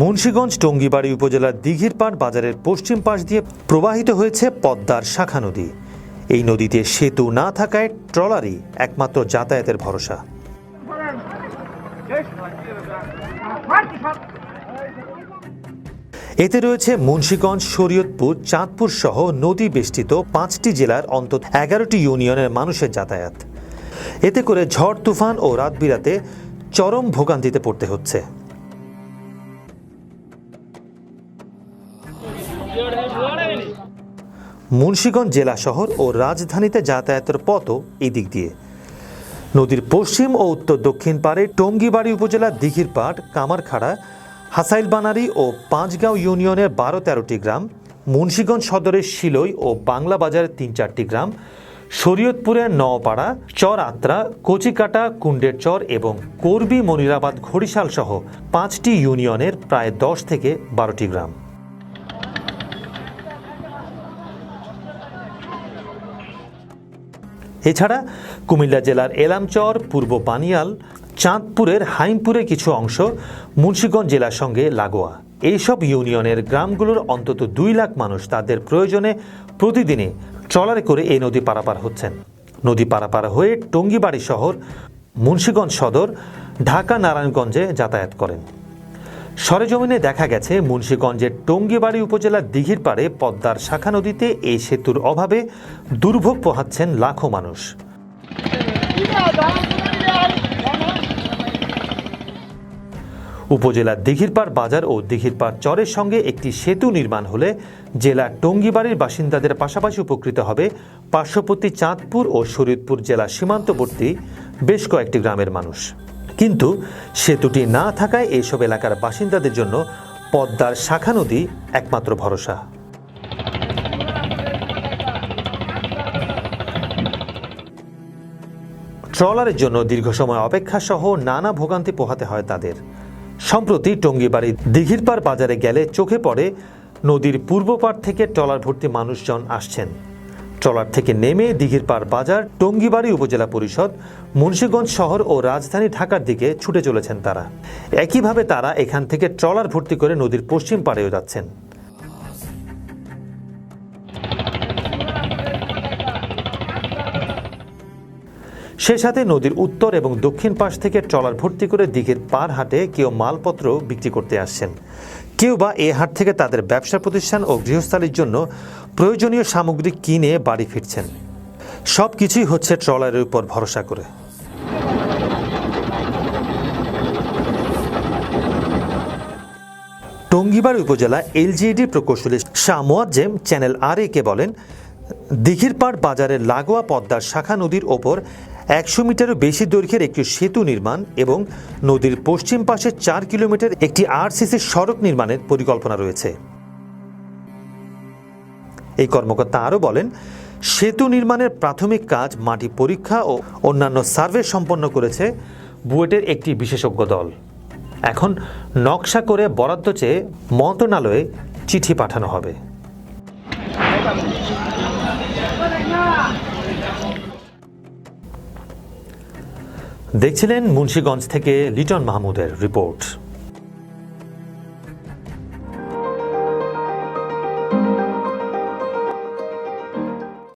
মুন্সীগঞ্জ টঙ্গিবাড়ি উপজেলার দিঘিরপাড় বাজারের পশ্চিম পাশ দিয়ে প্রবাহিত হয়েছে পদ্মার শাখা নদী। এই নদীতে সেতু না থাকায় ট্রলারই একমাত্র যাতায়াতের ভরসা। এতে রয়েছে মুন্সীগঞ্জ, শরীয়তপুর চাঁদপুর সহ নদী বেষ্টিত পাঁচটি জেলার অন্তত এগারোটি ইউনিয়নের মানুষের যাতায়াত। এতে করে ঝড়, তুফান ও রাত বিরাতে চরম ভোগান্তিতে পড়তে হচ্ছে। মুন্সীগঞ্জ জেলা শহর ও রাজধানীতে যাতায়াতের পথও এই দিক দিয়ে। নদীর পশ্চিম ও উত্তর দক্ষিণ পাড়ে টঙ্গিবাড়ি উপজেলার দিঘির পাড় কামারখাড়া, হাসাইলবানারি ও পাঁচগাঁও ইউনিয়নের বারো তেরোটি গ্রাম, মুন্সীগঞ্জ সদরের শিলই ও বাংলা বাজারের তিন চারটি গ্রাম শরীয়তপুরের নওপাড়া চর আত্রা কচিকাটা কুণ্ডের চর এবং করবি, মনিরাবাদ ঘড়িশাল সহ পাঁচটি ইউনিয়নের প্রায় দশ থেকে বারোটি গ্রাম। এছাড়া কুমিল্লা জেলার এলামচর, পূর্ব বানিয়াল চাঁদপুরের হাইমপুরের কিছু অংশ, মুন্সীগঞ্জ জেলার সঙ্গে লাগোয়া। এইসব ইউনিয়নের গ্রামগুলোর অন্তত দুই লাখ মানুষ তাদের প্রয়োজনে প্রতিদিনে ট্রলারে করে এই নদী পারাপার হচ্ছেন। নদী পারাপার হয়ে টঙ্গিবাড়ি শহর, মুন্সীগঞ্জ সদর, ঢাকা, নারায়ণগঞ্জে যাতায়াত করেন। সরেজমিনে দেখা গেছে, মুন্সীগঞ্জের টঙ্গিবাড়ি উপজেলার দিঘির পাড়ে পদ্মার শাখা নদীতে এই সেতুর অভাবে দুর্ভোগ পোহাচ্ছেন লাখো মানুষ। উপজেলার দিঘিরপাড় বাজার ও দিঘিরপাড় চরের সঙ্গে একটি সেতু নির্মাণ হলে জেলার টঙ্গিবাড়ির বাসিন্দাদের পাশাপাশি উপকৃত হবে পার্শ্ববর্তী চাঁদপুর ও শরীয়তপুর জেলা সীমান্তবর্তী বেশ কয়েকটি গ্রামের মানুষ। কিন্তু সেতুটি না থাকায় এইসব এলাকার বাসিন্দাদের জন্য পদ্মার শাখা নদী একমাত্র ভরসা। ট্রলারের জন্য দীর্ঘ সময় অপেক্ষা সহ নানা ভোগান্তি পোহাতে হয় তাদের। সম্প্রতি টঙ্গিবাড়ির দিঘিরপাড় বাজারে গেলে চোখে পড়ে নদীর পূর্ব পাড় থেকে ট্রলার ভর্তি মানুষজন আসছেন। ট্রলার থেকে নেমে দিঘিরপাড় বাজার টঙ্গিবাড়ি উপজেলা পরিষদ, মুন্সীগঞ্জ শহর ও রাজধানী ঢাকার দিকে ছুটে চলেছেন তারা। একইভাবে তারা এখান থেকে ট্রলার ভর্তি করে নদীর পশ্চিম পাড়েও যাচ্ছেন। সে সাথে নদীর উত্তর এবং দক্ষিণ পাশ থেকে ট্রলার ভর্তি করে দিঘির পার হাটে কেউ মালপত্র বিক্রি করতে আসছেন। কেউ বা এ হাট থেকে তাদের ব্যবসা প্রতিষ্ঠান ও গৃহস্থালির জন্য প্রয়োজনীয় সামগ্রী কিনে বাড়ি ফিরছেন। সব কিছুই হচ্ছে ট্রলারের উপর ভরসা করে। টঙ্গিবাড়ি উপজেলা এলজিইডি প্রকৌশলী শাহ মোয়াজ্জেম চ্যানেল আর কে বলেন দিঘিরপাড় বাজারের লাগোয়া পদ্মার শাখা নদীর ওপর একশো মিটারও বেশি দৈর্ঘ্যের একটি সেতু নির্মাণ এবং নদীর পশ্চিম পাশে চার কিলোমিটার একটি আরসিসি সড়ক নির্মাণের পরিকল্পনা রয়েছে। এই কর্মকর্তা আরও বলেন, সেতু নির্মাণের প্রাথমিক কাজ মাটি পরীক্ষা ও অন্যান্য সার্ভে সম্পন্ন করেছে বুয়েটের একটি বিশেষজ্ঞ দল। এখন নকশা করে বরাদ্দ চেয়ে মন্ত্রণালয়ে চিঠি পাঠানো হবে। দেখছিলেন মুন্সীগঞ্জ থেকে লিটন মাহমুদের রিপোর্ট।